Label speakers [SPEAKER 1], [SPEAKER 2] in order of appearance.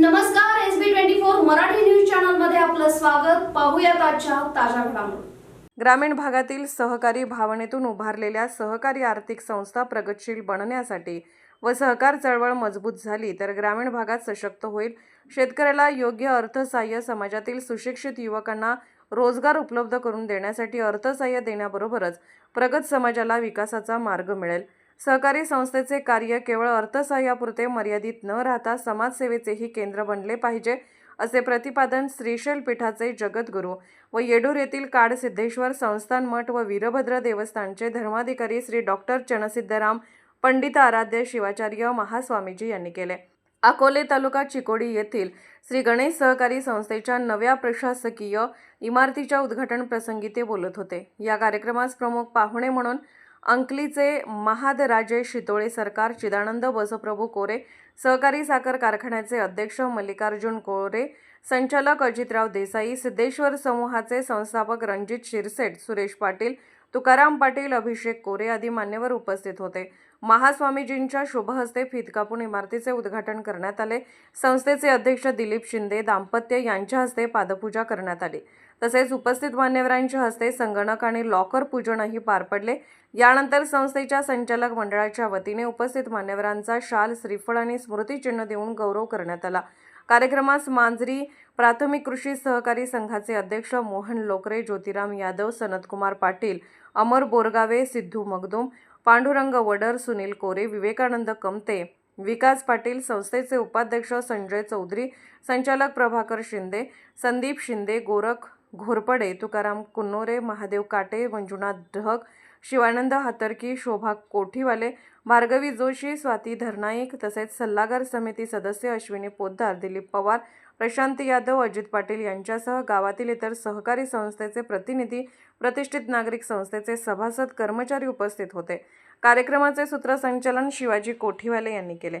[SPEAKER 1] नमस्कार S B twenty four Marathi news चॅनलमध्ये आपलं स्वागत. पाहूया आजच्या ताज्या घडामोडी.
[SPEAKER 2] ग्रामीण भागातील सहकारी भावनेतून उभारलेल्या सहकारी आर्थिक संस्था प्रगतशील बनण्यासाठी व सहकार चळवळ मजबूत झाली तर ग्रामीण भागात सशक्त होईल. शेतकऱ्याला योग्य अर्थसहाय्य समाजातील सुशिक्षित युवकांना रोजगार उपलब्ध करून देण्यासाठी अर्थसहाय्य देण्याबरोबरच प्रगत समाजाला विकासाचा मार्ग मिळेल. सहकारी संस्थेचे कार्य केवळ अर्थसहाय्यापुरते मर्यादित न राहता समाजसेवेचेही केंद्र बनले पाहिजे असे प्रतिपादन श्रीशैल पीठाचे जगद्गुरू व येडूर येथील काड सिद्धेश्वर संस्थान मठ व वीरभद्र देवस्थानचे धर्माधिकारी श्री डॉक्टर चनसिद्धराम पंडित आराध्य शिवाचार्य महास्वामीजी यांनी केले. अकोले तालुका चिकोडी येथील श्री गणेश सहकारी संस्थेच्या नव्या प्रशासकीय इमारतीच्या उद्घाटन प्रसंगी ते बोलत होते. या कार्यक्रमास प्रमुख पाहुणे म्हणून अंकलीचे महादराजे शितोळे सरकार चिदानंद बसप्रभू कोरे सहकारी साखर कारखान्याचे अध्यक्ष मल्लिकार्जुन कोरे संचालक अजितराव देसाई सिद्धेश्वर समूहाचे संस्थापक रणजित शिरसेट सुरेश पाटील तुकाराम पाटील अभिषेक कोरे आदी मान्यवर उपस्थित होते. महास्वामीजींच्या शुभहस्ते फीत कापून इमारतीचे उद्घाटन करण्यात आले. संस्थेचे अध्यक्ष दिलीप शिंदे दाम्पत्य यांच्या हस्ते पादपूजा करण्यात आली. तसेच उपस्थित मान्यवरांच्या हस्ते संगणक आणि लॉकर पूजनही पार पडले. यानंतर संस्थेच्या संचालक मंडळाच्या वतीने उपस्थित मान्यवरांचा शाल श्रीफळ आणि स्मृतिचिन्ह देऊन गौरव करण्यात आला. कार्यक्रमास मांजरी प्राथमिक कृषी सहकारी संघाचे अध्यक्ष मोहन लोकरे ज्योतिराम यादव सनतकुमार पाटील अमर बोरगावे सिद्धू मगदूम पांडुरंग वडर सुनील कोरे विवेकानंद कमते विकास पाटील संस्थेचे उपाध्यक्ष संजय चौधरी संचालक प्रभाकर शिंदे संदीप शिंदे गोरख घोरपडे तुकाराम कुन्नोरे महादेव काटे मंजुनाथ ढग शिवानंद हातर्की शोभा कोठीवाले भार्गवी जोशी स्वाती धरनाईक तसेच सल्लागार समिती सदस्य अश्विनी पोद्दार दिलीप पवार प्रशांत यादव अजित पाटील यांच्यासह गावातील इतर सहकारी संस्थेचे प्रतिनिधी प्रतिष्ठित नागरिक संस्थेचे सभासद कर्मचारी उपस्थित होते. कार्यक्रमाचे सूत्रसंचालन शिवाजी कोठीवाले यांनी केले.